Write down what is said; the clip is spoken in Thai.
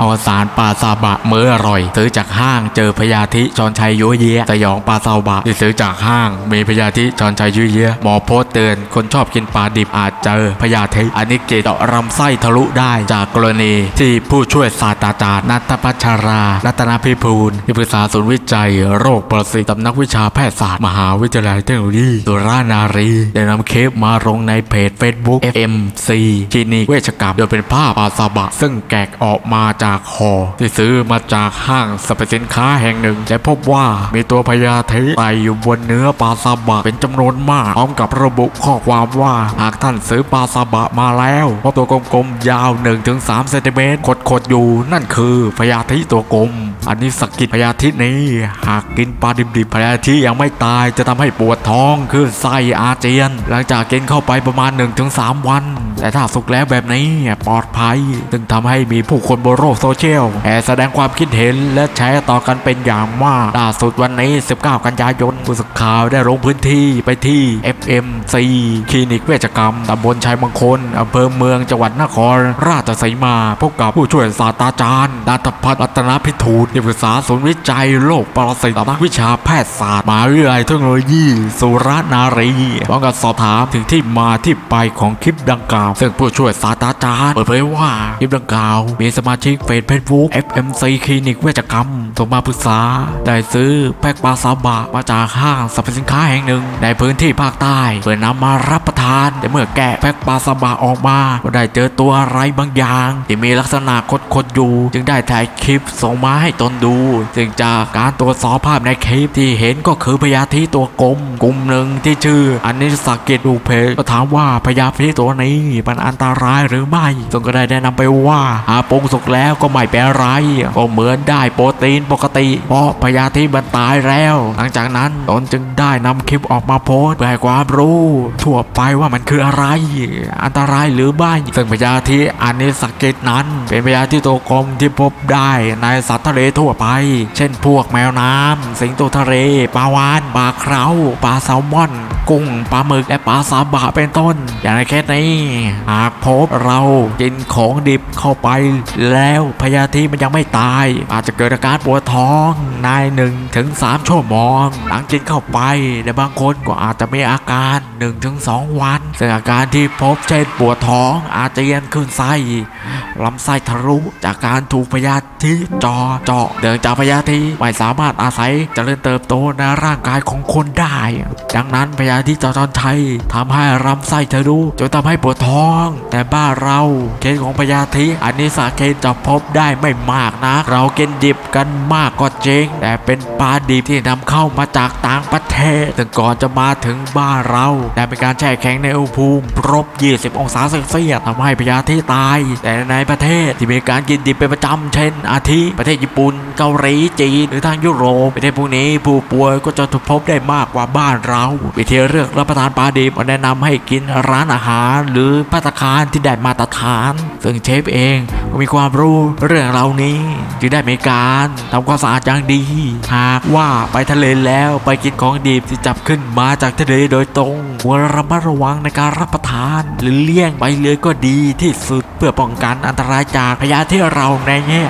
อวสานปลาซาบะมื้ออร่อย ซื้อจากห้างเจอพยาธิชอนชัยยั่วเยียสยองปลาซาบะที่ซื้อจากห้าง มีพยาธิชอนชัยยั่วเยียหมอโพสต์เตือนคนชอบกินปลาดิบอาจเจอพยาธิอันนี้เกตเจาะลำไส้ทะลุได้จากกรณีที่ผู้ช่วยศาสตราจารย์นัทพัชรา รัตนพิพูลที่ปรึกษาศูนย์วิจัย โรคปรสิตสำนักวิชาแพทยศาสตร์มหาวิทยาลัยเทคโนโลยีสุรานารีได้นำเคปมาลงในเพจ Facebook FMC คลินิกเวชกรรมโดยเป็นภาพปลาซาบะซึ่งแกะออกมาจากคอ ที่ซื้อมาจากห้างสรรพสินค้าแห่งหนึ่ง และพบว่ามีตัวพยาธิไตอยู่บนเนื้อปลาซาบะเป็นจำนวนมาก พร้อมกับระบุข้อความว่า หากท่านซื้อปลาซาบะมาแล้วพบตัวกลมๆยาว 1-3เซนติเมตรขดๆอยู่ นั่นคือพยาธิตัวกลม อันนี้สกกิดพยาธินี้ หากกินปลาดิบๆพยาธิยังไม่ตายจะทำให้ปวดท้องขึ้นไส้อาเจียน หลังจากกินเข้าไปประมาณ 1-3 วัน แต่ถ้าสุกแล้วแบบนี้ปลอดภัยซึ่งทำให้มีผู้คนบนโลกโซเชียลแห่แสดงความคิดเห็นและแชร์ต่อกันเป็นอย่างมากล่าสุดวันนี้ 19 กันยายนผู้สื่อข่าวได้ลงพื้นที่ไปที่ FMC คลินิกเวชกรรมตำบลชัยมงคลอำเภอเมืองจังหวัดนคร ราชสีมาพบกับผู้ช่วยศาสตราจารย์ดัตพัฒน์รัตนพิทูลที่ปรึกษาศูนย์วิจัยโรคปรสิตนักวิชาแพทยศาสตร์มหาวิทยาลัยเทคโนโลยี สุรนารีพร้อมกับสอบถามถึงที่มาที่ไปของคลิปดังกล่าวซึ่งผู้ช่วยศาสตราจารย์เปิดเผยว่าคลิปดังกล่าว มีสมาชิกเฟซเฟซบุ๊ก FMC คลินิกเวชกรรมส่งมาปรึกษา ได้ซื้อแพ็กปลาซาบะมาจากห้างสรรพสินค้าแห่งหนึ่ง ในพื้นที่ภาคใต้เพื่อนำมารับประทาน แต่เมื่อแกะแพ็กปลาซาบะออกมาก็ได้เจอตัวอะไรบางอย่าง ที่มีลักษณะคดๆอยู่ จึงได้ถ่ายคลิปส่งมาให้ตนดู ซึ่งจากการตรวจสอบภาพในคลิปที่เห็นก็คือพยาธิตัวกลมกลุ่มหนึ่งที่ชื่ออันนิสกิจดูเพจก็ถามว่าพยาธิตัวนี้มันอันตรายหรือไม่ซึ่งก็ได้แนะนำไปว่าหาปรุงสุกแล้วก็ไม่เป็นไรก็เหมือนได้โปรตีนปกติ เพราะพยาธิมันตายแล้ว หลังจากนั้นตนจึงได้นำคลิปออกมาโพสเพื่อให้ความรู้ ทั่วไปว่ามันคืออะไร อันตรายหรือไม่ซึ่งพยาธิอันนิสเกิจนั้น เป็นพยาธิตัวกลมที่พบได้ในสัตว์ทะเลทั่วไป เช่นพวกแมวน้ำสิงโตทะเลปลาวานปลาเคราปลาแซลมอนกุ้งปลาหมึกและปลาซาบะเป็นต้น อย่างในเคสนี้หากพบเรากินของดิบเข้าไป แล้วพยาธิมันยังไม่ตาย อาจจะเกิดอาการปวดท้องในหนึ่งถึงสามชั่วโมงหลังกินเข้าไปแต่บางคนก็อาจจะมีอาการ1นถึงสวันซึ่งอาการที่พบเช่นปวดท้องอาเจียนขึ้นไส้ลำไส้ทะลุจากการถูกพยาธิจอเจาะเนื่องจากพยาธิไม่สามารถอาศัยเจริญเติบโตในร่างกายของคนได้ ดังนั้นพยาธิจอจอนชัยทำให้ลำไส้ทะลุจนทำให้ปวดท้อง แต่บ้านเราเคสของพยาธิอันนี้สาเหตุจะพบได้ไม่มากนะ เรากินดิบกันมากก็จริง แต่เป็นปลาดิบที่นำเข้ามาจากต่างประเทศซึ่งก่อนจะมาถึงบ้านเราได้เป็นการแช่แข็งในอุณหภูมิลบ20 องศาเซลเซียสทำให้พยาธิตาย แต่ในประเทศที่มีการกินดิบเป็นประจำเช่น อาทิประเทศญี่ปุ่นเกาหลีจีนหรือทางยุโรปประเทศพวกนี้ผู้ป่วยก็จะถูกพบได้มากกว่าบ้านเราวิธีเลือกรับประทานปลาดิบแนะนำให้กินร้านอาหาร หรือภัตตาคารที่ได้มาตรฐาน ซึ่งเชฟเองก็มีความรู้เรื่องเหล่านี้ จึงได้มีการทำความสะอาดอย่างดี หากว่าไปทะเลแล้วไปกินของดิบที่จับขึ้นมาจากทะเลโดยตรงควรระมัดระวังในการรับประทาน หรือเลี่ยงไปเลยก็ดีที่สุดเพื่อป้องกันอันตรายจากพยาธิเราในแง่